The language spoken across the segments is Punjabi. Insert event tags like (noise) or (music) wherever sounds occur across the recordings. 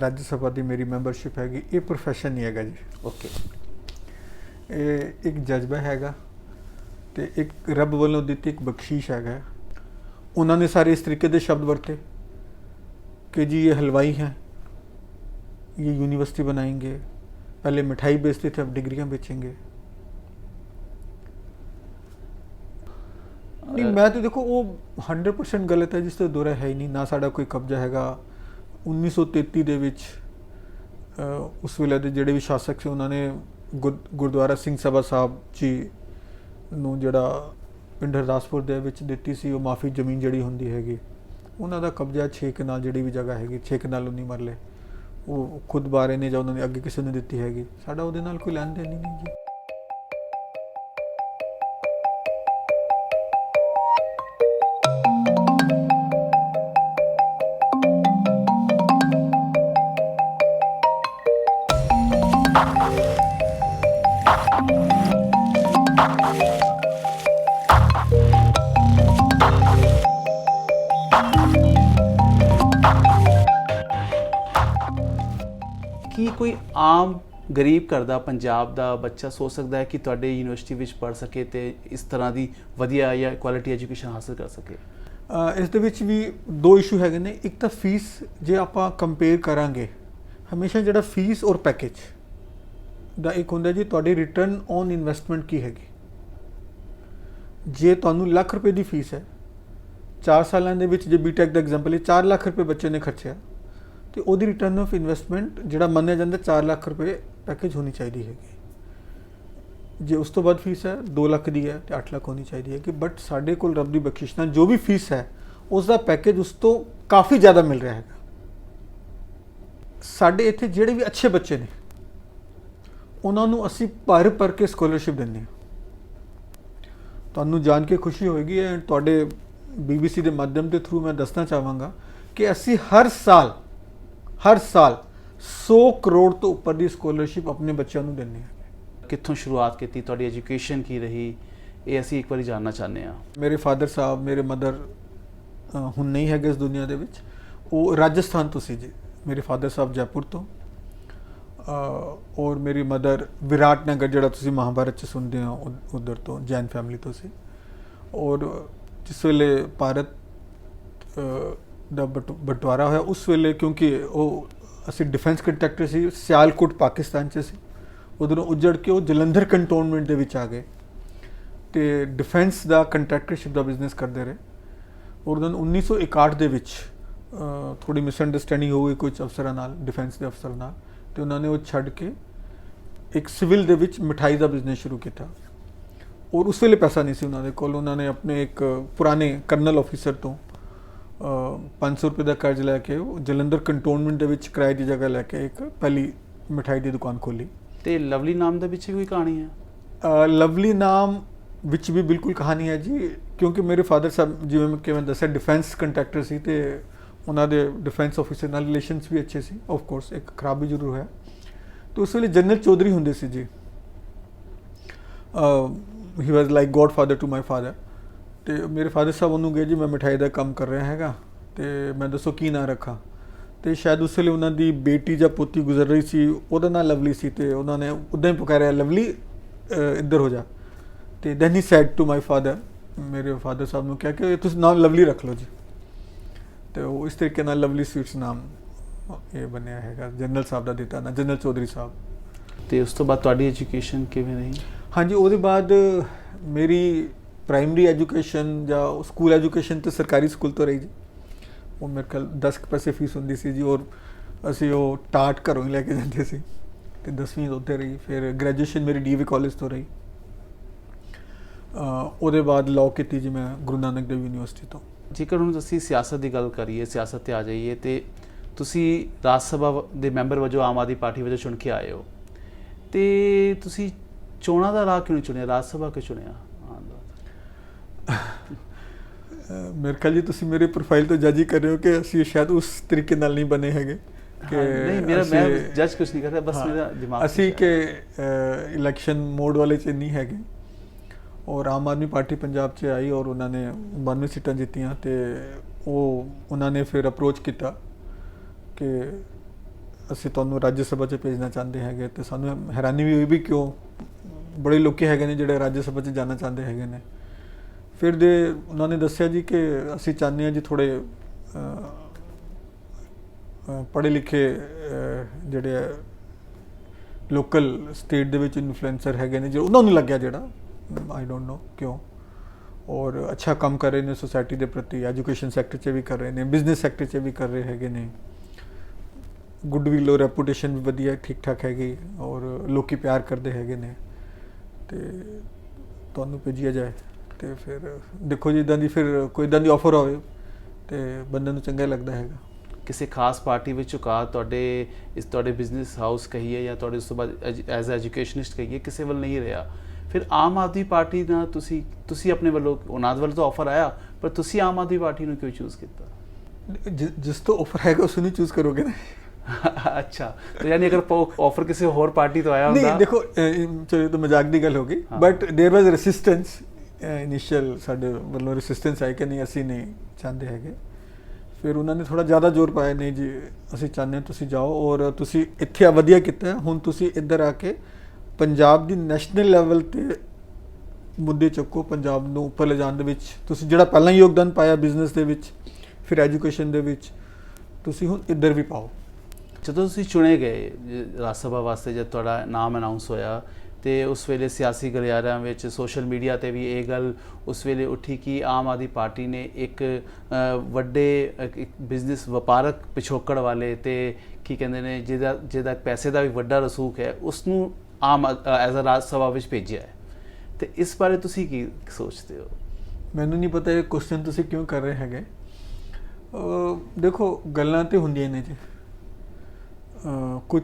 ਰਾਜ ਸਭਾ ਦੀ ਮੇਰੀ ਮੈਂਬਰਸ਼ਿਪ ਹੈਗੀ ਇਹ ਪ੍ਰੋਫੈਸ਼ਨ ਨਹੀਂ ਹੈਗਾ ਜੀ ਓਕੇ ਇਹ ਇੱਕ ਜਜ਼ਬਾ ਹੈਗਾ ਤੇ ਇੱਕ ਰੱਬ ਵੱਲੋਂ ਦਿੱਤੀ ਇੱਕ ਬਖਸ਼ੀਸ਼ ਹੈਗਾ ਉਹਨਾਂ ਨੇ ਸਾਰੇ ਇਸ ਤਰੀਕੇ ਦੇ ਸ਼ਬਦ ਵਰਤੇ कि जी ये हलवाई हैं ये यूनिवर्सिटी बनाएंगे पहले मिठाई बेचते थे अब डिग्रियां बेचेंगे ਨਹੀਂ ਮੈਂ ਤੇ ਦੇਖੋ ਉਹ 100% ਗਲਤ ਹੈ ਜਿਸ ਤੇ ਦੋਰਾ ਹੈ ਹੀ ਨਹੀਂ ਨਾ ਸਾਡਾ ਕੋਈ ਕਬਜ਼ਾ ਹੈਗਾ 1933 ਦੇ ਵਿੱਚ ਉਸ ਵੇਲੇ ਦੇ ਜਿਹੜੇ ਵੀ ਸ਼ਾਸਕ ਸੀ, ਉਹਨਾਂ ਨੇ ਗੁਰ- ਗੁਰਦੁਆਰਾ ਸਿੰਘ ਸਭਾ ਸਾਹਿਬ ਜੀ ਨੂੰ ਜਿਹੜਾ ਪਿੰਡ ਹਰਦਾਸਪੁਰ ਦੇ ਵਿੱਚ ਦਿੱਤੀ ਸੀ, ਉਹ ਮਾਫੀ ਜ਼ਮੀਨ ਜਿਹੜੀ ਹੁੰਦੀ ਹੈਗੀ, ਉਹਨਾਂ ਦਾ ਕਬਜ਼ਾ 6 ਕਨਾਲ ਜਿਹੜੀ ਵੀ ਜਗ੍ਹਾ ਹੈਗੀ 6 ਕਨਾਲ 19 ਮਰਲੇ, ਉਹ ਖੁਦ ਬਾਰੇ ਨੇ ਜਾਂ ਉਹਨਾਂ ਨੇ ਅੱਗੇ ਕਿਸੇ ਨੂੰ ਦਿੱਤੀ ਹੈਗੀ, ਸਾਡਾ ਉਹਦੇ ਨਾਲ ਕੋਈ ਲੈਣ ਦੇਣ ਹੀ ਨਹੀਂ ਜੀ। ਕੋਈ ਆਮ ਗਰੀਬ ਘਰ ਦਾ, ਪੰਜਾਬ ਦਾ ਬੱਚਾ ਸੋਚ ਸਕਦਾ ਹੈ ਕਿ ਤੁਹਾਡੇ ਯੂਨੀਵਰਸਿਟੀ ਵਿੱਚ ਪੜ ਸਕੇ ਤੇ ਇਸ ਤਰ੍ਹਾਂ ਦੀ ਵਧੀਆ ਜਾਂ ਕੁਆਲਿਟੀ ਐਜੂਕੇਸ਼ਨ ਹਾਸਲ ਕਰ ਸਕੇ? ਇਸ ਦੇ ਵਿੱਚ ਵੀ ਦੋ ਇਸ਼ੂ ਹੈਗੇ ਨੇ। ਇੱਕ ਤਾਂ ਫੀਸ ਜੇ ਆਪਾਂ ਕੰਪੇਅਰ ਕਰਾਂਗੇ, ਹਮੇਸ਼ਾ ਜਿਹੜਾ ਫੀਸ ਔਰ ਪੈਕੇਜ ਦਾ ਇੱਕ ਹੁੰਦਾ ਜੀ, ਤੁਹਾਡੀ ਰਿਟਰਨ ਔਨ ਇਨਵੈਸਟਮੈਂਟ ਕੀ ਹੈਗੀ? ਜੇ ਤੁਹਾਨੂੰ ਲੱਖ ਰੁਪਏ ਦੀ ਫੀਸ ਹੈ 4 ਸਾਲਾਂ ਦੇ ਵਿੱਚ ਜੇ ਬੀਟੈਕ ਦਾ ਐਗਜ਼ਾਮਪਲ ਹੈ 4 ਲੱਖ ਰੁਪਏ ਬੱਚੇ ਨੇ ਖਰਚਿਆ ਤੇ ਉਹਦੀ ਰਿਟਰਨ ਆਫ ਇਨਵੈਸਟਮੈਂਟ ਜਿਹੜਾ ਮੰਨਿਆ ਜਾਂਦਾ 4 ਲੱਖ ਰੁਪਏ ਪੈਕੇਜ ਹੋਣੀ ਚਾਹੀਦੀ ਹੈਗੀ। ਜੇ ਉਸ ਤੋਂ ਬਾਅਦ ਫੀਸ ਹੈ 2 ਲੱਖ ਦੀ ਹੈ ਤੇ 8 ਲੱਖ ਹੋਣੀ ਚਾਹੀਦੀ ਹੈ ਕਿ ਬਟ ਸਾਡੇ ਕੋਲ ਰੱਬ ਦੀ ਬਖਸ਼ਿਸ਼ ਨਾਲ ਜੋ ਵੀ ਫੀਸ ਹੈ ਉਸ ਦਾ ਪੈਕੇਜ ਉਸ ਤੋਂ ਕਾਫੀ ਜ਼ਿਆਦਾ ਮਿਲ ਰਿਹਾ ਹੈਗਾ। ਸਾਡੇ ਇੱਥੇ ਜਿਹੜੇ ਵੀ ਅੱਛੇ ਬੱਚੇ ਨੇ, ਉਹਨਾਂ ਨੂੰ ਅਸੀਂ ਭਰ ਭਰ ਕੇ ਸਕਾਲਰਸ਼ਿਪ ਦਿੰਦੇ ਹਾਂ। ਤੁਹਾਨੂੰ ਜਾਣ ਕੇ ਖੁਸ਼ੀ ਹੋਏਗੀ ਐਂਡ ਤੁਹਾਡੇ BBC ਦੇ ਮਾਧਿਅਮ ਦੇ ਥਰੂ ਮੈਂ ਦੱਸਣਾ ਚਾਹਾਂਗਾ ਕਿ ਅਸੀਂ ਹਰ ਸਾਲ ਹਰ ਸਾਲ 100 ਕਰੋੜ ਤੋਂ ਉੱਪਰ ਦੀ ਸਕਾਲਰਸ਼ਿਪ ਆਪਣੇ ਬੱਚਿਆਂ ਨੂੰ ਦਿੰਦੇ ਹਾਂ। ਕਿੱਥੋਂ ਸ਼ੁਰੂਆਤ ਕੀਤੀ? ਤੁਹਾਡੀ ਐਜੂਕੇਸ਼ਨ ਕੀ ਰਹੀ? ਇਹ ਅਸੀਂ ਇੱਕ ਵਾਰੀ ਜਾਨਣਾ ਚਾਹੁੰਦੇ ਹਾਂ। ਮੇਰੇ ਫਾਦਰ ਸਾਹਿਬ ਮੇਰੇ ਮਦਰ ਹੁਣ ਨਹੀਂ ਹੈਗੇ ਇਸ ਦੁਨੀਆ ਦੇ ਵਿੱਚ। ਉਹ ਰਾਜਸਥਾਨ ਤੋਂ ਸੀ ਜੀ। ਮੇਰੇ ਫਾਦਰ ਸਾਹਿਬ ਜੈਪੁਰ ਤੋਂ। ਔਰ ਮੇਰੀ ਮਦਰ ਵਿਰਾਟ ਨਗਰ ਜਿਹੜਾ ਤੁਸੀਂ ਮਹਾਭਾਰਤ ਚ ਸੁਣਦੇ ਹੋ ਉਧਰ ਤੋਂ ਜੈਨ ਫੈਮਿਲੀ ਤੋਂ ਸੀ। ਔਰ ਜਿਸ ਵੇਲੇ ਭਾਰਤ ਦਾ ਬਟ- ਬਟਵਾਰਾ ਹੋਇਆ ਉਸ ਵੇਲੇ ਕਿਉਂਕਿ ਉਹ ਅਸੀਂ ਡਿਫੈਂਸ ਕੰਟਰੈਕਟਰ ਸੀ ਸਿਆਲਕੋਟ ਪਾਕਿਸਤਾਨ ਚ ਸੀ। ਉਧਰੋਂ ਉੱਜੜ ਕੇ ਉਹ ਜਲੰਧਰ ਕੰਟੋਨਮੈਂਟ ਦੇ ਵਿੱਚ ਆ ਗਏ ਤੇ ਡਿਫੈਂਸ ਦਾ ਕੰਟਰੈਕਟਰਸ਼ਿਪ ਦਾ ਬਿਜ਼ਨਸ ਕਰਦੇ ਰਹੇ। ਔਰ then 1961 ਦੇ ਵਿੱਚ ਅਹ, ਥੋੜੀ ਮਿਸਅੰਡਰਸਟੈਂਡਿੰਗ ਹੋ ਗਈ ਕੁਝ ਅਫਸਰਾਂ ਨਾਲ ਡਿਫੈਂਸ ਦੇ ਅਫਸਰ ਨਾਲ। ਤੇ ਉਹਨਾਂ ਨੇ ਉਹ ਛੱਡ ਕੇ ਇੱਕ ਸਿਵਲ ਦੇ ਵਿੱਚ ਮਠਾਈ ਦਾ ਬਿਜ਼ਨਸ ਸ਼ੁਰੂ ਕੀਤਾ। ਔਰ ਉਸ ਵੇਲੇ ਪੈਸਾ ਨਹੀਂ ਸੀ ਉਹਨਾਂ ਦੇ ਕੋਲ। ਉਹਨਾਂ ਨੇ ਆਪਣੇ ਇੱਕ ਪੁਰਾਣੇ ਕਰਨਲ ਆਫੀਸਰ ਤੋਂ 500 ਰੁਪਏ ਦਾ ਕਰਜ਼ ਲੈ ਕੇ ਉਹ ਜਲੰਧਰ ਕੰਟੋਨਮੈਂਟ ਦੇ ਵਿੱਚ ਕਿਰਾਏ ਦੀ ਜਗ੍ਹਾ ਲੈ ਕੇ ਇੱਕ ਪਹਿਲੀ ਮਠਾਈ ਦੀ ਦੁਕਾਨ ਖੋਲੀ ਤੇ ਲਵਲੀ ਨਾਮ ਦੇ ਪਿੱਛੇ ਕੋਈ ਕਹਾਣੀ ਹੈ? ਲਵਲੀ ਨਾਮ ਵਿੱਚ ਵੀ ਬਿਲਕੁਲ ਕਹਾਣੀ ਹੈ ਜੀ ਕਿਉਂਕਿ ਮੇਰੇ ਫਾਦਰ ਸਾਹਿਬ ਜਿਵੇਂ ਮੈਂ ਕਿਵੇਂ ਦੱਸਿਆ ਡਿਫੈਂਸ ਕੰਟਰੈਕਟਰ ਸੀ ਤੇ ਉਹਨਾਂ ਦੇ ਡਿਫੈਂਸ ਆਫੀਸਰ ਨਾਲ ਰਿਲੇਸ਼ਨਸ ਵੀ ਅੱਛੇ ਸੀ। ਆਫ ਕੋਰਸ ਇੱਕ ਖਰਾਬ ਵੀ ਜ਼ਰੂਰ ਹੋਇਆ। ਤੇ ਉਸ ਵੇਲੇ ਜਨਰਲ ਚੌਧਰੀ ਹੁੰਦੇ ਸੀ ਜੀ। He was like godfather to my father ਤੇ ਮੇਰੇ ਫਾਦਰ ਸਾਹਿਬ ਉਹਨੂੰ ਗਏ ਜੀ ਮੈਂ ਮਿਠਾਈ ਦਾ ਕੰਮ ਕਰ ਰਿਹਾ ਹੈਗਾ ਤੇ ਮੈਂ ਦੱਸੋ ਕੀ ਨਾਂ ਰੱਖਾਂ। ਤੇ ਸ਼ਾਇਦ ਉਸ ਵੇਲੇ ਉਹਨਾਂ ਦੀ ਬੇਟੀ ਜਾਂ ਪੋਤੀ ਗੁਜ਼ਰ ਰਹੀ ਸੀ ਉਹਦਾ ਨਾਂ ਲਵਲੀ ਸੀ ਤੇ ਉਹਨਾਂ ਨੇ ਉਦਾਂ ਹੀ ਪੁਕਾਰਿਆ ਲਵਲੀ ਇੱਧਰ ਹੋ ਜਾ। ਤੇ then he said to my father ਮੇਰੇ ਫਾਦਰ ਸਾਹਿਬ ਨੂੰ ਕਿਹਾ ਕਿ ਤੁਸੀਂ ਨਾਮ ਲਵਲੀ ਰੱਖ ਲਓ ਜੀ। ਤੇ ਉਹ ਇਸ ਤਰੀਕੇ ਨਾਲ ਲਵਲੀ ਸਵੀਟਸ ਨਾਮ ਇਹ ਬਣਿਆ ਹੈਗਾ ਜਨਰਲ ਸਾਹਿਬ ਦਾ ਦਿੱਤਾ ਨਾ ਜਨਰਲ ਚੌਧਰੀ ਸਾਹਿਬ। ਤੇ ਉਸ ਤੋਂ ਬਾਅਦ ਤੁਹਾਡੀ ਐਜੂਕੇਸ਼ਨ ਕਿਵੇਂ ਰਹੀ? ਹਾਂਜੀ ਉਹਦੇ ਬਾਅਦ ਮੇਰੀ ਪ੍ਰਾਇਮਰੀ ਐਜੂਕੇਸ਼ਨ ਜਾਂ ਸਕੂਲ ਐਜੂਕੇਸ਼ਨ ਤੇ ਸਰਕਾਰੀ ਸਕੂਲ ਤੋਂ ਰਹੀ ਜੀ। ਉਹ ਮੇਰੇ ਕੋਲ 10 ਕੁ ਪੈਸੇ ਫੀਸ ਹੁੰਦੀ ਸੀ ਜੀ ਔਰ ਅਸੀਂ ਉਹ ਟਾਟ ਘਰੋਂ ਹੀ ਲੈ ਕੇ ਜਾਂਦੇ ਸੀ ਤੇ 10ਵੀਂ ਉੱਥੇ ਰਹੀ, ਫਿਰ ਗ੍ਰੈਜੂਏਸ਼ਨ ਮੇਰੀ ਡੀਵੀ ਕਾਲਜ ਤੋਂ ਰਹੀ। ਉਹਦੇ ਬਾਅਦ ਲਾਅ ਕੀਤੀ ਜੀ ਮੈਂ ਗੁਰੂ ਨਾਨਕ ਦੇਵ ਯੂਨੀਵਰਸਿਟੀ ਤੋਂ। ਜੇਕਰ ਹੁਣ ਅਸੀਂ ਸਿਆਸਤ ਦੀ ਗੱਲ ਕਰੀਏ, ਸਿਆਸਤ ਤੇ ਆ ਜਾਈਏ ਤੇ ਤੁਸੀਂ ਰਾਜ ਸਭਾ ਦੇ ਮੈਂਬਰ ਵਜੋਂ ਆਮ ਆਦਮੀ ਪਾਰਟੀ ਵਜੋਂ ਚੁਣ ਕੇ ਆਏ ਹੋ। ਤੇ ਤੁਸੀਂ ਚੋਣਾਂ ਦਾ ਰਾਹ ਕਿਉਂ ਨਹੀਂ ਚੁਣਿਆ? ਰਾਜ ਸਭਾ ਕਿਉਂ ਚੁਣਿਆ ਆਉਣ ਦਾ? ਅਹ ਮੇਰੇ ਖਿਆਲ ਜੀ ਤੁਸੀਂ ਮੇਰੇ ਪ੍ਰੋਫਾਈਲ ਤੋਂ ਜੱਜ ਹੀ ਕਰ ਰਹੇ ਹੋ ਕਿ ਅਸੀਂ ਸ਼ਾਇਦ ਉਸ ਤਰੀਕੇ ਨਾਲ ਨਹੀਂ ਬਣੇ ਹੈਗੇ ਹਾਂ, ਨਹੀਂ ਮੇਰਾ ਮੈਂ ਜੱਜ ਕੁਝ ਨਹੀਂ ਕਰਦਾ ਬਸ ਮੇਰਾ ਦਿਮਾਗ ਅਸੀਂ ਕਿ ਇਲੈਕਸ਼ਨ ਮੋਡ ਵਾਲੇ ਚ ਨਹੀਂ ਹੈਗੇ। ਔਰ ਆਮ ਆਦਮੀ ਪਾਰਟੀ ਪੰਜਾਬ 'ਚ ਆਈ ਔਰ ਉਹਨਾਂ ਨੇ 92 ਸੀਟਾਂ ਜਿੱਤੀਆਂ ਤੇ ਉਹ ਉਹਨਾਂ ਨੇ ਫਿਰ ਅਪਰੋਚ ਕੀਤਾ ਕਿ ਅਸੀਂ ਤੁਹਾਨੂੰ ਰਾਜ ਸਭਾ 'ਚ ਭੇਜਣਾ ਚਾਹੁੰਦੇ ਹੈਗੇ ਤੇ ਸਾਨੂੰ ਹੈਰਾਨੀ ਵੀ ਹੋਈ ਵੀ ਕਿਉਂ ਬੜੇ ਲੋਕੀ ਹੈਗੇ ਨੇ ਜਿਹੜੇ ਰਾਜ ਸਭਾ 'ਚ ਜਾਣਾ ਚਾਹੁੰਦੇ ਹੈਗੇ ਨੇ। ਫਿਰ ਦੇ ਉਹਨਾਂ ਨੇ ਦੱਸਿਆ ਜੀ ਕਿ ਅਸੀਂ ਚਾਹੁੰਦੇ ਹਾਂ ਜੀ ਥੋੜੇ ਪੜ੍ਹੇ ਲਿਖੇ ਜਿਹੜੇ ਲੋਕਲ ਸਟੇਟ ਦੇ ਵਿੱਚ ਇਨਫਲੂਐਂਸਰ ਹੈਗੇ ਨੇ, ਜੋ ਉਹਨਾਂ ਨੂੰ ਲੱਗਿਆ ਜਿਹੜਾ ਆਈ ਡੋਨਟ ਨੋ ਕਿਉਂ। ਔਰ ਅੱਛਾ ਕੰਮ ਕਰ ਰਹੇ ਨੇ ਸੋਸਾਇਟੀ ਦੇ ਪ੍ਰਤੀ ਐਜੂਕੇਸ਼ਨ ਸੈਕਟਰ 'ਚ ਵੀ ਕਰ ਰਹੇ ਨੇ ਬਿਜ਼ਨਸ ਸੈਕਟਰ 'ਚ ਵੀ ਕਰ ਰਹੇ ਹੈਗੇ ਨੇ। ਗੁੱਡਵਿਲ ਔਰ ਰੈਪੂਟੇਸ਼ਨ ਵੀ ਵਧੀਆ ਠੀਕ ਠਾਕ ਹੈਗੀ, ਔਰ ਲੋਕੀ ਪਿਆਰ ਕਰਦੇ ਹੈਗੇ ਨੇ। ਤੇ ਤੁਹਾਨੂੰ ਭੇਜਿਆ ਜਾਏ। ਤੇ ਫਿਰ ਦੇਖੋ ਜੀ ਇਦਾਂ ਦੀ ਫਿਰ ਕੋਈ ਇਦਾਂ ਦੀ ਆਫਰ ਹੋਵੇ ਤੇ ਬੰਦੇ ਨੂੰ ਚੰਗਾ ਲੱਗਦਾ ਹੈਗਾ ਕਿਸੇ ਖਾਸ ਪਾਰਟੀ ਵਿੱਚ ਝੁਕਾ ਤੁਹਾਡੇ ਇਸ ਤੁਹਾਡੇ ਬਿਜ਼ਨਸ ਹਾਊਸ ਕਹੀਏ ਜਾਂ ਤੁਹਾਡੇ ਉਸ ਤੋਂ ਬਾਅਦ ਐਜ਼ ਐਜੂਕੇਸ਼ਨਿਸਟ ਕਹੀਏ ਕਿਸੇ ਵੱਲ ਨਹੀਂ ਰਿਹਾ ਫਿਰ ਆਮ ਆਦਮੀ ਪਾਰਟੀ ਨਾਲ ਤੁਸੀਂ ਤੁਸੀਂ ਆਪਣੇ ਵੱਲੋਂ ਉਹਨਾਂ ਦੇ ਵੱਲੋਂ ਤਾਂ ਆਫਰ ਆਇਆ ਪਰ ਤੁਸੀਂ ਆਮ ਆਦਮੀ ਪਾਰਟੀ ਨੂੰ ਕਿਉਂ ਚੂਜ਼ ਕੀਤਾ ਜਿ- ਜਿਸ ਤੋਂ ਆਫਰ ਹੈਗਾ ਉਸ ਨੂੰ ਚੂਜ਼ ਕਰੋਗੇ ਨਾ (laughs) ਅੱਛਾ ਤੇ ਯਾਨੀ ਅਗਰ ਆਫਰ ਕਿਸੇ ਹੋਰ ਪਾਰਟੀ ਤੋਂ ਆਇਆ ਹੁੰਦਾ ਨਹੀਂ ਦੇਖੋ ਅਹ, ਚਲੋ ਇਹ ਤਾਂ ਮਜ਼ਾਕ ਦੀ ਗੱਲ ਹੋ ਗਈ ਹਾਂ। ਬਟ देयर वाज ਰੈਸਿਸਟੈਂਸ initial ਸਾਡੇ ਵੱਲੋਂ ਰੈਸਿਸਟੈਂਸ ਆਈ ਕਿ ਨਹੀਂ, ਅਸੀਂ ਨਹੀਂ ਚਾਹੁੰਦੇ ਹੈਗੇ। ਫਿਰ ਉਹਨਾਂ ਨੇ ਥੋੜਾ ਜ਼ਿਆਦਾ ਜ਼ੋਰ ਪਾਇਆ, ਨਹੀਂ ਜੀ, ਅਸੀਂ ਚਾਹੁੰਦੇ ਹਾਂ ਤੁਸੀਂ ਜਾਓ ਔਰ ਤੁਸੀਂ ਇੱਥੇ ਆ, ਵਧੀਆ ਕੀਤਾ ਹੁਣ ਤੁਸੀਂ ਇੱਧਰ ਆ ਕੇ ਪੰਜਾਬ ਦੀ ਨੈਸ਼ਨਲ ਲੈਵਲ ਤੇ ਮੁੱਦੇ ਚੱਕੋ, ਪੰਜਾਬ ਨੂੰ ਉੱਪਰ ਲਿਜਾਣ ਦੇ ਵਿੱਚ। ਤੁਸੀਂ ਜਿਹੜਾ ਪਹਿਲਾਂ ਯੋਗਦਾਨ ਪਾਇਆ ਬਿਜ਼ਨਸ ਦੇ ਵਿੱਚ, ਫਿਰ ਐਜੂਕੇਸ਼ਨ ਦੇ ਵਿੱਚ, ਤੁਸੀਂ ਹੁਣ ਇੱਧਰ ਵੀ ਪਾਓ। ਜਦੋਂ ਤੁਸੀਂ ਚੁਣੇ ਗਏ, ਜ- ਰਾਜ ਸਭਾ ਵਾਸਤੇ ਜਦ ਤੁਹਾਡਾ ਨਾਮ ਅਨਾਉਂਸ ਹੋਇਆ ਤੇ ਉਸ ਵੇਲੇ ਸਿਆਸੀ ਗਲਿਆਰਿਆਂ ਵਿੱਚ ਸੋਸ਼ਲ ਮੀਡੀਆ ਤੇ ਵੀ ਇਹ ਗੱਲ ਉਸ ਵੇਲੇ ਉੱਠੀ ਕਿ ਆਮ ਆਦਮੀ ਪਾਰਟੀ ਨੇ ਇੱਕ ਵੱਡੇ ਬਿਜ਼ਨਸ ਵਪਾਰਕ ਪਿਛੋਕੜ ਵਾਲੇ ਤੇ ਕੀ ਕਹਿੰਦੇ ਨੇ, ਜਿਹਦਾ ਜਿਹਦਾ ਪੈਸੇ ਦਾ ਵੀ ਵੱਡਾ ਰਸੂਖ ਹੈ ਉਸ ਨੂੰ ਆਮ ਐਜ਼ ਅ ਰਾਜ ਸਭਾ ਵਿੱਚ ਭੇਜਿਆ ਹੈ। ਤੇ ਇਸ ਬਾਰੇ ਤੁਸੀਂ ਕੀ ਸੋਚਦੇ ਹੋ? ਮੈਨੂੰ ਨਹੀਂ ਪਤਾ ਇਹ ਕੁਐਸਚਨ ਤੁਸੀਂ ਕਿਉਂ ਕਰ ਰਹੇ ਹੈਗੇ। ਦੇਖੋ, ਗੱਲਾਂ ਤੇ ਹੁੰਦੀਆਂ ਨੇ ਜੀ। ਕੁਝ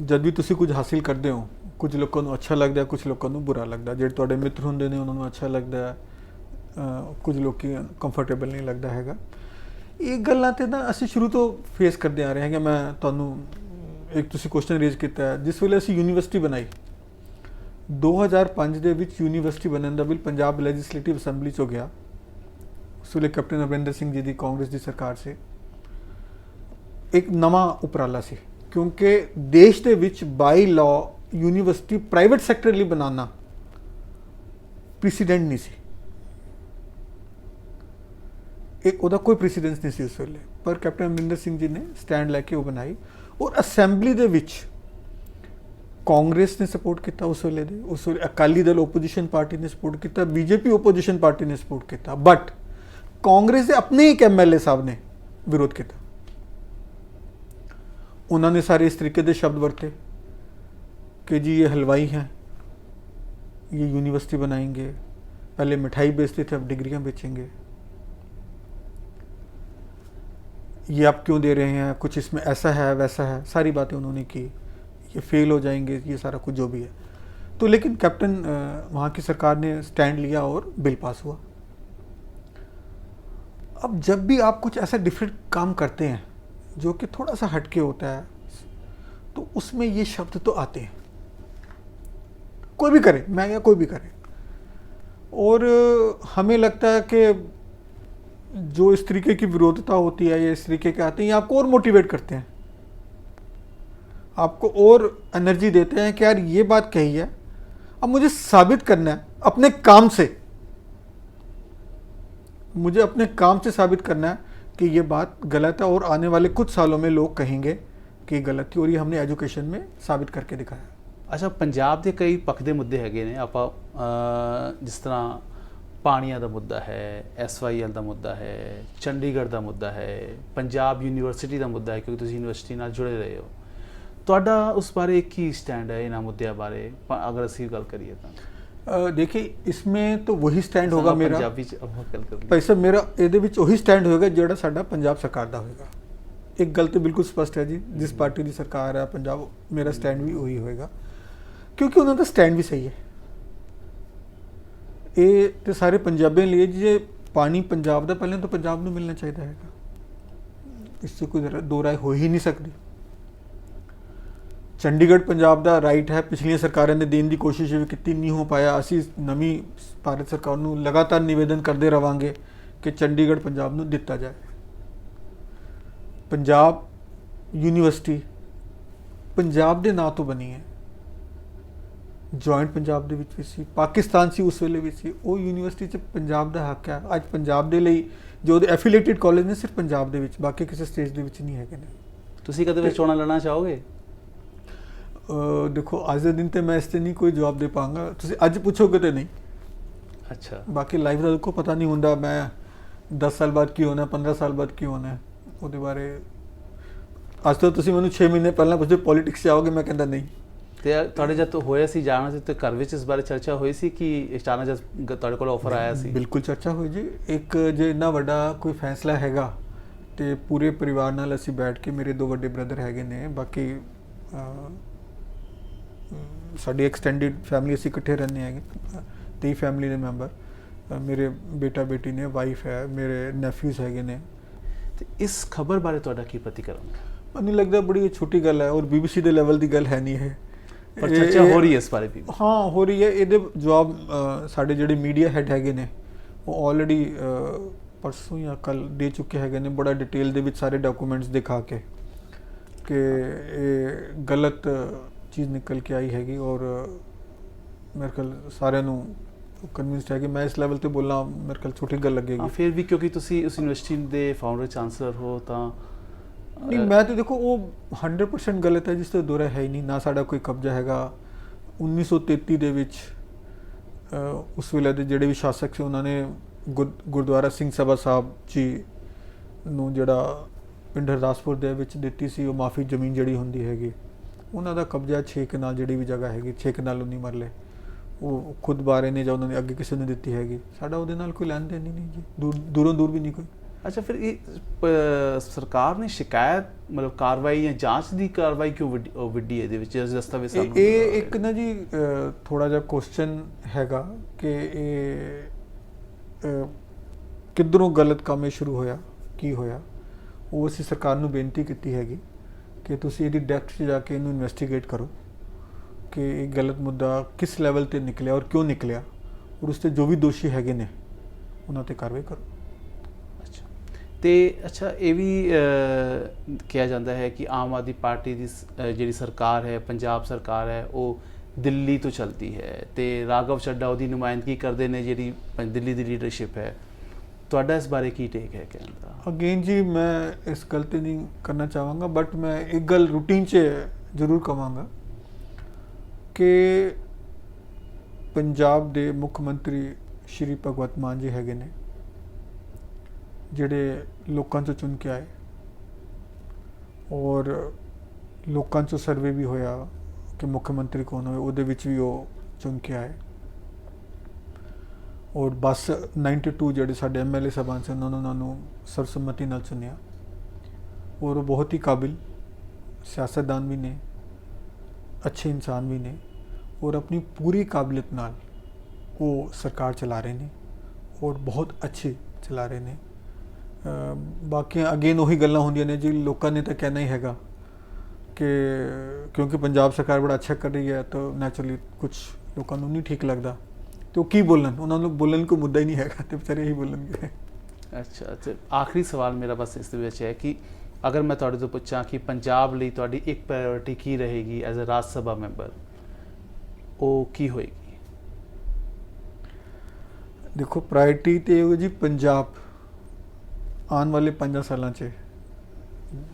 ਜਦ ਵੀ ਤੁਸੀਂ ਕੁਝ ਹਾਸਿਲ ਕਰਦੇ ਹੋ ਕੁਝ ਲੋਕਾਂ ਨੂੰ ਅੱਛਾ ਲੱਗਦਾ ਕੁਝ ਲੋਕਾਂ ਨੂੰ ਬੁਰਾ ਲੱਗਦਾ। ਜਿਹੜੇ ਤੁਹਾਡੇ ਮਿੱਤਰ ਹੁੰਦੇ ਨੇ ਉਹਨਾਂ ਨੂੰ ਅੱਛਾ ਲੱਗਦਾ ਹੈ, ਕੁਝ ਲੋਕੀ ਕੰਫਰਟੇਬਲ ਨਹੀਂ ਲੱਗਦਾ ਹੈਗਾ। ਇਹ ਗੱਲਾਂ ਤੇ ਨਾ ਅਸੀਂ ਸ਼ੁਰੂ ਤੋਂ ਫੇਸ ਕਰਦੇ ਆ ਰਹੇ ਹੈਗੇ। ਮੈਂ ਤੁਹਾਨੂੰ ਇੱਕ ਤੁਸੀਂ ਕੁਐਸਚਨ ਰੇਜ਼ ਕੀਤਾ ਜਿਸ ਵੇਲੇ ਅਸੀਂ ਯੂਨੀਵਰਸਿਟੀ ਬਣਾਈ 2005 ਦੇ ਵਿੱਚ ਯੂਨੀਵਰਸਿਟੀ ਬਣਨ ਦਾ ਬਿੱਲ ਪੰਜਾਬ ਲੈਜਿਸਲੇਟਿਵ ਅਸੈਂਬਲੀ 'ਚ ਗਿਆ। ਉਸ ਵੇਲੇ ਕੈਪਟਨ ਅਮਰਿੰਦਰ ਸਿੰਘ ਜੀ ਦੀ ਕਾਂਗਰਸ ਦੀ ਸਰਕਾਰ ਸੀ। ਇੱਕ ਨਵਾਂ ਉਪਰਾਲਾ ਸੀ। ਕਿਉਂਕਿ ਦੇਸ਼ ਦੇ ਵਿੱਚ by law university private sector ਲਈ ਬਣਾਉਣਾ ਪ੍ਰੈਸੀਡੈਂਟ ਨਹੀਂ ਸੀ। ਇਹ ਉਹਦਾ ਕੋਈ ਪ੍ਰੈਸੀਡੈਂਸ ਨਹੀਂ ਸੀ ਉਸ ਵੇਲੇ। ਪਰ ਕੈਪਟਨ ਅਮਰਿੰਦਰ ਸਿੰਘ ਜੀ ਨੇ ਸਟੈਂਡ ਲੈ ਕੇ ਉਹ ਬਣਾਈ ਔਰ ਅਸੈਂਬਲੀ ਦੇ ਵਿੱਚ ਕਾਂਗਰਸ ਨੇ ਸਪੋਰਟ ਕੀਤਾ ਉਸ ਵੇਲੇ ਦੇ। ਉਸ ਵੇਲੇ ਅਕਾਲੀ ਦਲ ਓਪੋਜੀਸ਼ਨ ਪਾਰਟੀ ਨੇ ਸਪੋਰਟ ਕੀਤਾ, ਬੀਜੇਪੀ ਓਪੋਜੀਸ਼ਨ ਪਾਰਟੀ ਨੇ ਸਪੋਰਟ ਕੀਤਾ। ਬਟ ਕਾਂਗਰਸ ਦੇ ਆਪਣੇ ਇੱਕ ਐਮਐਲਏ ਸਾਹਿਬ ਨੇ ਵਿਰੋਧ ਕੀਤਾ। ਉਹਨਾਂ ਨੇ ਸਾਰੇ ਇਸ ਤਰੀਕੇ ਦੇ ਸ਼ਬਦ ਵਰਤੇ। कि जी ये हलवाई हैं, ये यूनिवर्सिटी बनाएँगे, पहले मिठाई बेचते थे, अब डिग्रियाँ बेचेंगे। ये आप क्यों दे रहे हैं? कुछ इसमें ऐसा है, वैसा है, सारी बातें उन्होंने की। ये फेल हो जाएँगे, ये सारा कुछ जो भी है। तो लेकिन कैप्टन वहाँ की सरकार ने स्टैंड लिया और बिल पास हुआ। अब जब भी आप कुछ ऐसा डिफरेंट काम करते हैं, जो कि थोड़ा सा हटके होता है तो उसमें ये शब्द तो आते हैं। कोई भी करे, मैं या कोई भी करे। और हमें लगता है कि जो इस तरीके की विरोधता होती है या इस तरीके के आते हैं, ये आपको और मोटिवेट करते हैं। आपको और एनर्जी देते हैं कि यार, ये बात कही है, अब मुझे साबित करना है अपने काम से। मुझे अपने काम से साबित करना है कि ये बात गलत है और आने वाले कुछ सालों में लोग कहेंगे कि गलत थी और ये हमने एजुकेशन में साबित करके दिखाया। ਅੱਛਾ ਪੰਜਾਬ ਦੇ ਕਈ ਪੱਖਦੇ ਮੁੱਦੇ ਹੈਗੇ ਨੇ ਆਪਾਂ ਅ, ਜਿਸ ਤਰ੍ਹਾਂ ਪਾਣੀਆਂ ਦਾ ਮੁੱਦਾ ਹੈ ਐਸਵਾਈਐਲ ਦਾ ਮੁੱਦਾ ਹੈ ਚੰਡੀਗੜ੍ਹ ਦਾ ਮੁੱਦਾ ਹੈ ਪੰਜਾਬ ਯੂਨੀਵਰਸਿਟੀ ਦਾ ਮੁੱਦਾ ਹੈ ਕਿਉਂਕਿ ਤੁਸੀਂ ਯੂਨੀਵਰਸਿਟੀ ਨਾਲ ਜੁੜੇ ਰਹੇ ਹੋ ਤੁਹਾਡਾ ਉਸ ਬਾਰੇ ਕੀ ਸਟੈਂਡ ਹੈ ਇਹਨਾਂ ਮੁੱਦਿਆਂ ਬਾਰੇ ਪ- ਅਗਰ ਅਸੀਂ ਗੱਲ ਕਰੀਏ ਤਾਂ अ, देखिए इसमें तो वही स्टैंड होगा मेरा ਪੰਜਾਬੀ ਚ ਆਪਾਂ ਗੱਲ ਕਰ ਭਾਈ ਸਾਹਿਬ ਮੇਰਾ ਇਹਦੇ ਵਿੱਚ ਉਹੀ ਸਟੈਂਡ ਹੋਏਗਾ ਜਿਹੜਾ ਸਾਡਾ ਪੰਜਾਬ ਸਰਕਾਰ ਦਾ ਹੋਏਗਾ ਇੱਕ ਗੱਲ ਤੇ ਬਿਲਕੁਲ ਸਪਸ਼ਟ ਹੈ ਜੀ ਜਿਸ ਪਾਰਟੀ ਦੀ ਸਰਕਾਰ ਹੈ ਪੰਜਾਬ ਮੇਰਾ ਸਟੈਂਡ ਵੀ ਉਹੀ ਹੋਏਗਾ ਕਿਉਂਕਿ ਉਹਨਾਂ ਦਾ ਸਟੈਂਡ ਵੀ ਸਹੀ ਹੈ। ਇਹ ਤੇ ਸਾਰੇ ਪੰਜਾਬੀਆਂ ਲਈ ਜੇ ਪਾਣੀ ਪੰਜਾਬ ਦਾ ਪਹਿਲਾਂ ਤਾਂ ਪੰਜਾਬ ਨੂੰ ਮਿਲਣਾ ਚਾਹੀਦਾ ਹੈਗਾ। ਇਸ 'ਚ ਕੋਈ ਜ਼ਰਾ- ਦੋ ਰਾਏ ਹੋ ਹੀ ਨਹੀਂ ਸਕਦੀ। ਚੰਡੀਗੜ੍ਹ ਪੰਜਾਬ ਦਾ ਰਾਈਟ ਹੈ। ਪਿਛਲੀਆਂ ਸਰਕਾਰਾਂ ਨੇ ਦੇਣ ਦੀ ਕੋਸ਼ਿਸ਼ ਵੀ ਕੀਤੀ, ਨਹੀਂ ਹੋ ਪਾਇਆ। ਅਸੀਂ ਨਵੀਂ ਭਾਰਤ ਸਰਕਾਰ ਨੂੰ ਲਗਾਤਾਰ ਨਿਵੇਦਨ ਕਰਦੇ ਰਵਾਂਗੇ ਕਿ ਚੰਡੀਗੜ੍ਹ ਪੰਜਾਬ ਨੂੰ ਦਿੱਤਾ ਜਾਏ। ਪੰਜਾਬ ਯੂਨੀਵਰਸਿਟੀ ਪੰਜਾਬ ਦੇ ਨਾਂ ਤੋਂ ਬਣੀ ਹੈ। ਜੁਆਇੰਟ ਪੰਜਾਬ ਦੇ ਵਿੱਚ ਵੀ ਸੀ ਪਾਕਿਸਤਾਨ ਸੀ ਉਸ ਵੇਲੇ ਵੀ ਸੀ ਉਹ ਯੂਨੀਵਰਸਿਟੀ 'ਚ ਪੰਜਾਬ ਦਾ ਹੱਕ ਹੈ। ਅੱਜ ਪੰਜਾਬ ਦੇ ਲਈ ਜੋ ਉਹਦੇ ਐਫੀਲੀਏਟਿਡ ਕਾਲਜ ਨੇ ਸਿਰਫ ਪੰਜਾਬ ਦੇ ਵਿੱਚ ਬਾਕੀ ਕਿਸੇ ਸਟੇਟ ਦੇ ਵਿੱਚ ਨਹੀਂ ਹੈਗੇ ਨੇ। ਤੁਸੀਂ ਕਦੇ ਵੀ ਚੋਣਾਂ ਲੜਨਾ ਚਾਹੋਗੇ? ਦੇਖੋ ਅੱਜ ਦੇ ਦਿਨ ਤੇ ਮੈਂ ਇਸ ਤੇ ਨਹੀਂ ਕੋਈ ਜਵਾਬ ਦੇ ਪਾਉਂਗਾ ਤੁਸੀਂ ਅੱਜ ਪੁੱਛੋਗੇ ਤੇ ਨਹੀਂ। ਅੱਛਾ। ਬਾਕੀ ਲਾਈਫ ਦਾ ਦੇਖੋ ਪਤਾ ਨਹੀਂ ਹੁੰਦਾ ਮੈਂ 10 ਸਾਲ ਬਾਅਦ ਕੀ ਹੋਣਾ 15 ਸਾਲ ਬਾਅਦ ਕੀ ਹੋਣਾ ਉਹਦੇ ਬਾਰੇ। ਅੱਜ ਤੋਂ ਤੁਸੀਂ ਮੈਨੂੰ 6 ਮਹੀਨੇ ਪਹਿਲਾਂ ਪੁੱਛਦੇ ਪੋਲਿਟਿਕਸ 'ਚ ਆਓਗੇ ਮੈਂ ਕਹਿੰਦਾ ਨਹੀਂ। ਤੇ ਤੁਹਾਡੇ ਜਦ ਹੋਇਆ ਸੀ ਜਾਣਾ ਸੀ ਤੇ ਘਰ ਵਿੱਚ ਇਸ ਬਾਰੇ ਚਰਚਾ ਹੋਈ ਸੀ ਕਿ ਅਚਾਨਕ ਜਦ ਤੁਹਾਡੇ ਕੋਲ ਆਫਰ ਆਇਆ ਸੀ? ਬਿਲਕੁਲ ਚਰਚਾ ਹੋਈ ਜੀ। ਇੱਕ ਜੇ ਇੰਨਾ ਵੱਡਾ ਕੋਈ ਫੈਸਲਾ ਹੈਗਾ ਤੇ ਪੂਰੇ ਪਰਿਵਾਰ ਨਾਲ ਅਸੀਂ ਬੈਠ ਕੇ ਮੇਰੇ ਦੋ ਵੱਡੇ ਬ੍ਰਦਰ ਹੈਗੇ ਨੇ ਬਾਕੀ ਸਾਡੀ ਐਕਸਟੈਂਡਡ ਫੈਮਿਲੀ ਅਸੀਂ ਇਕੱਠੇ ਰਹਿੰਦੇ ਹੈਗੇ ਤੇਈ ਫੈਮਿਲੀ ਦੇ ਮੈਂਬਰ ਮੇਰੇ ਬੇਟਾ ਬੇਟੀ ਨੇ ਵਾਈਫ ਹੈ ਮੇਰੇ ਨੈਫਿਊਜ਼ ਹੈਗੇ ਨੇ। ਤੇ ਇਸ ਖਬਰ ਬਾਰੇ ਤੁਹਾਡਾ ਕੀ ਪ੍ਰਤੀਕਰਮ ਹੈ? ਮੈਨੂੰ ਲੱਗਦਾ ਬੜੀ ਛੋਟੀ ਗੱਲ ਹੈ ਔਰ BBC ਦੇ ਲੈਵਲ ਦੀ ਗੱਲ ਹੈ ਨਹੀਂ ਇਹ। ਪਰ ਚਰਚਾ ਹੋ ਰਹੀ ਹੈ ਇਸ ਬਾਰੇ ਵੀ। ਹਾਂ ਹੋ ਰਹੀ ਹੈ। ਇਹਦੇ ਜਵਾਬ ਸਾਡੇ ਜਿਹੜੇ ਮੀਡੀਆ ਹੈਡ ਹੈਗੇ ਨੇ ਉਹ ਆਲਰੇਡੀ ਪਰਸੋਂ ਜਾਂ ਕੱਲ ਦੇ ਚੁੱਕੇ ਹੈਗੇ ਨੇ ਬੜਾ ਡਿਟੇਲ ਦੇ ਵਿੱਚ ਸਾਰੇ ਡਾਕੂਮੈਂਟਸ ਦਿਖਾ ਕੇ ਕਿ ਇਹ ਗਲਤ ਚੀਜ਼ ਨਿਕਲ ਕੇ ਆਈ ਹੈਗੀ ਔਰ ਮੇਰੇ ਖਿਆਲ ਸਾਰਿਆਂ ਨੂੰ ਕਨਵਿੰਸਡ ਹੈ ਕਿ ਮੈਂ ਇਸ ਲੈਵਲ ਤੇ ਬੋਲਣਾ ਮੇਰੇ ਖਿਆਲ ਛੋਟੀ ਗੱਲ ਲੱਗੇਗੀ। ਫਿਰ ਵੀ ਕਿਉਂਕਿ ਤੁਸੀਂ ਉਸ ਯੂਨੀਵਰਸਿਟੀ ਦੇ ਫਾਊਂਡਰ ਚਾਂਸਲਰ ਹੋ ਤਾਂ ਨਹੀਂ ਮੈਂ ਤੇ ਦੇਖੋ ਉਹ 100% ਗਲਤ ਹੈ ਜਿਸ ਤੇ ਦੋਰਾ ਹੈ ਹੀ ਨਹੀਂ ਨਾ ਸਾਡਾ ਕੋਈ ਕਬਜ਼ਾ ਹੈਗਾ। 1933 ਦੇ ਵਿੱਚ ਉਸ ਵੇਲੇ ਦੇ ਜਿਹੜੇ ਵੀ ਸ਼ਾਸਕ ਸੀ ਉਹਨਾਂ ਨੇ ਗੁਰ- ਗੁਰਦੁਆਰਾ ਸਿੰਘ ਸਭਾ ਸਾਹਿਬ ਜੀ ਨੂੰ ਜਿਹੜਾ ਪਿੰਡ ਹਰਦਾਸਪੁਰ ਦੇ ਵਿੱਚ ਦਿੱਤੀ ਸੀ ਉਹ ਮਾਫੀ ਜ਼ਮੀਨ ਜਿਹੜੀ ਹੁੰਦੀ ਹੈਗੀ ਉਹਨਾਂ ਦਾ ਕਬਜ਼ਾ 6 ਕਨਾਲ ਜਿਹੜੀ ਵੀ ਜਗ੍ਹਾ ਹੈਗੀ 6 ਕਨਾਲ 19 ਮਰਲੇ। ਉਹ ਖੁਦ ਬਾਰੇ ਨੇ ਜਾਂ ਉਹਨਾਂ ਨੇ ਅੱਗੇ ਕਿਸੇ ਨੂੰ ਦਿੱਤੀ ਹੈਗੀ। ਸਾਡਾ ਉਹਦੇ ਨਾਲ ਕੋਈ ਲੈਣ ਦੇਣ ਨਹੀਂ ਜੀ। ਦੂਰੋਂ ਦੂਰ ਵੀ ਨਹੀਂ ਕੋਈ। ਅੱਛਾ ਫਿਰ ਇਹ ਸਰਕਾਰ ਨੇ ਸ਼ਿਕਾਇਤ ਮਤਲਬ ਕਾਰਵਾਈ ਜਾਂ ਜਾਂਚ ਦੀ ਕਾਰਵਾਈ ਕਿਉਂ ਵੱਡੀ- ਇਹਦੇ ਵਿੱਚ? ਇਸ ਦਸਤਾਵੇਜ਼ ਸਾਨੂੰ ਇਹ ਇੱਕ ਨਾ ਜੀ ਥੋੜਾ ਜਿਹਾ ਕੁਐਸਚਨ ਹੈਗਾ ਕਿ ਇਹ ਕਿੱਧਰੋਂ ਗਲਤ ਕੰਮ ਇਹ ਸ਼ੁਰੂ ਹੋਇਆ ਕੀ ਹੋਇਆ? ਉਹ ਅਸੀਂ ਸਰਕਾਰ ਨੂੰ ਬੇਨਤੀ ਕੀਤੀ ਹੈਗੀ ਕਿ ਤੁਸੀਂ ਇਹਦੀ ਡੈਪਥ 'ਚ ਜਾ ਕੇ ਇਹਨੂੰ ਇਨਵੈਸਟੀਗੇਟ ਕਰੋ ਕਿ ਇਹ ਗਲਤ ਮੁੱਦਾ ਕਿਸ ਲੈਵਲ ਤੇ ਨਿਕਲਿਆ ਔਰ ਕਿਉਂ ਨਿਕਲਿਆ ਔਰ ਉਸ ਤੇ ਜੋ ਵੀ ਦੋਸ਼ੀ ਹੈਗੇ ਨੇ ਉਹਨਾਂ ਤੇ ਕਾਰਵਾਈ ਕਰੋ। ਤੇ ਅੱਛਾ, ਇਹ ਵੀ ਕਿਹਾ ਜਾਂਦਾ ਹੈ ਕਿ ਆਮ ਆਦਮੀ ਪਾਰਟੀ ਦੀ ਸ- ਜਿਹੜੀ ਸਰਕਾਰ ਹੈ, ਪੰਜਾਬ ਸਰਕਾਰ ਹੈ, ਉਹ ਦਿੱਲੀ ਤੋਂ ਚਲਦੀ ਹੈ ਤੇ ਰਾਘਵ ਚੱਡਾ ਉਹਦੀ ਨੁਮਾਇੰਦਗੀ ਕਰਦੇ ਨੇ ਜਿਹੜੀ ਪੰ- ਦਿੱਲੀ ਦੀ ਲੀਡਰਸ਼ਿਪ ਹੈ। ਤੁਹਾਡਾ ਇਸ ਬਾਰੇ ਕੀ ਟੇਕ ਹੈ ਕਹਿਣ ਦਾ? ਅਗੇਨ ਜੀ, ਮੈਂ ਇਸ ਗੱਲ ਤੇ ਨਹੀਂ ਕਰਨਾ ਚਾਹਾਂਗਾ ਬਟ ਮੈਂ ਇੱਕ ਗੱਲ ਰੂਟੀਨ 'ਚ ਜ਼ਰੂਰ ਕਵਾਂਗਾ ਕਿ ਪੰਜਾਬ ਦੇ ਮੁੱਖ ਮੰਤਰੀ ਸ਼੍ਰੀ ਭਗਵਤ ਮਾਨ ਜੀ ਹੈਗੇ ਨੇ। ਜਿਹੜੇ ਲੋਕਾਂ 'ਚੋਂ ਚੁਣ ਕੇ ਆਏ। ਔਰ ਲੋਕਾਂ ਚੋਂ ਸਰਵੇ ਵੀ ਹੋਇਆ ਕਿ ਮੁੱਖ ਮੰਤਰੀ ਕੌਣ ਹੋਵੇ, ਉਹਦੇ ਵਿੱਚ ਵੀ ਉਹ ਚੁਣ ਕੇ ਆਏ। ਔਰ ਬਸ 92 ਜਿਹੜੇ ਸਾਡੇ ਐਮਐਲਏ ਸਾਹਿਬਾਨ ਸਨ, ਉਹਨਾਂ ਨੇ ਉਹਨਾਂ ਨੂੰ ਸਰਸਮਤੀ ਨਾਲ ਚੁਣਿਆ। ਔਰ ਉਹ ਬਹੁਤ ਹੀ ਕਾਬਿਲ ਸਿਆਸਤਦਾਨ ਵੀ ਨੇ, ਅੱਛੇ ਇਨਸਾਨ ਵੀ ਨੇ ਔਰ ਆਪਣੀ ਪੂਰੀ ਕਾਬਲੀਅਤ ਨਾਲ ਉਹ ਸਰਕਾਰ ਚਲਾ ਰਹੇ ਨੇ ਔਰ ਬਹੁਤ ਅੱਛੇ ਚਲਾ ਰਹੇ ਨੇ। ਬਾਕੀ ਅਗੇਨ ਉਹੀ ਗੱਲਾਂ ਹੁੰਦੀਆਂ ਨੇ ਜੀ ਲੋਕਾਂ ਨੇ ਤਾਂ ਕਹਿਣਾ ਹੀ ਹੈਗਾ ਕਿ ਕਿਉਂਕਿ ਪੰਜਾਬ ਸਰਕਾਰ ਬੜਾ ਅੱਛਾ ਕਰ ਰਹੀ ਹੈ ਤਾਂ ਨੈਚੁਰਲੀ ਕੁਝ ਲੋਕਾਂ ਨੂੰ ਨਹੀਂ ਠੀਕ ਲੱਗਦਾ। ਤੇ ਉਹ ਕੀ ਬੋਲਣ? ਉਹਨਾਂ ਨੂੰ ਬੋਲਣ ਕੋਈ ਮੁੱਦਾ ਹੀ ਨਹੀਂ ਹੈਗਾ ਤੇ ਵਿਚਾਰੇ ਇਹੀ ਬੋਲਣਗੇ। ਅੱਛਾ ਤੇ ਆਖਰੀ ਸਵਾਲ ਮੇਰਾ ਬਸ ਇਸ ਦੇ ਵਿੱਚ ਹੈ ਕਿ ਅਗਰ ਮੈਂ ਤੁਹਾਡੇ ਤੋਂ ਪੁੱਛਾਂ ਕਿ ਪੰਜਾਬ ਲਈ ਤੁਹਾਡੀ ਇੱਕ ਪ੍ਰਾਇੋਰਟੀ ਕੀ ਰਹੇਗੀ as a Raj Sabha member ਉਹ ਕੀ ਹੋਏਗੀ? ਦੇਖੋ ਪ੍ਰਾਇੋਰਟੀ ਤੇ ਹੋਊ ਜੀ ਪੰਜਾਬ। ਆਉਣ ਵਾਲੇ 5 ਸਾਲਾਂ 'ਚ,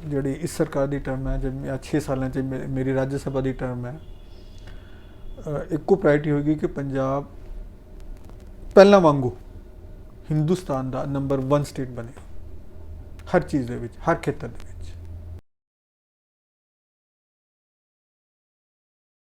ਜਿਹੜੀ ਇਸ ਸਰਕਾਰ ਦੀ ਟਰਮ ਹੈ ਜਿਵੇਂ 6 ਸਾਲਾਂ 'ਚ ਮੇ- ਮੇਰੀ ਰਾਜ ਸਭਾ ਦੀ ਟਰਮ ਹੈ ਇੱਕੋ ਪ੍ਰਾਇੋਰਟੀ ਹੋਏਗੀ ਕਿ ਪੰਜਾਬ ਪਹਿਲਾਂ ਵਾਂਗੂ ਹਿੰਦੁਸਤਾਨ ਦਾ ਨੰਬਰ 1 ਸਟੇਟ ਬਣੇ, ਹਰ ਚੀਜ਼ ਦੇ ਵਿੱਚ, ਹਰ ਖੇਤਰ ਦੇ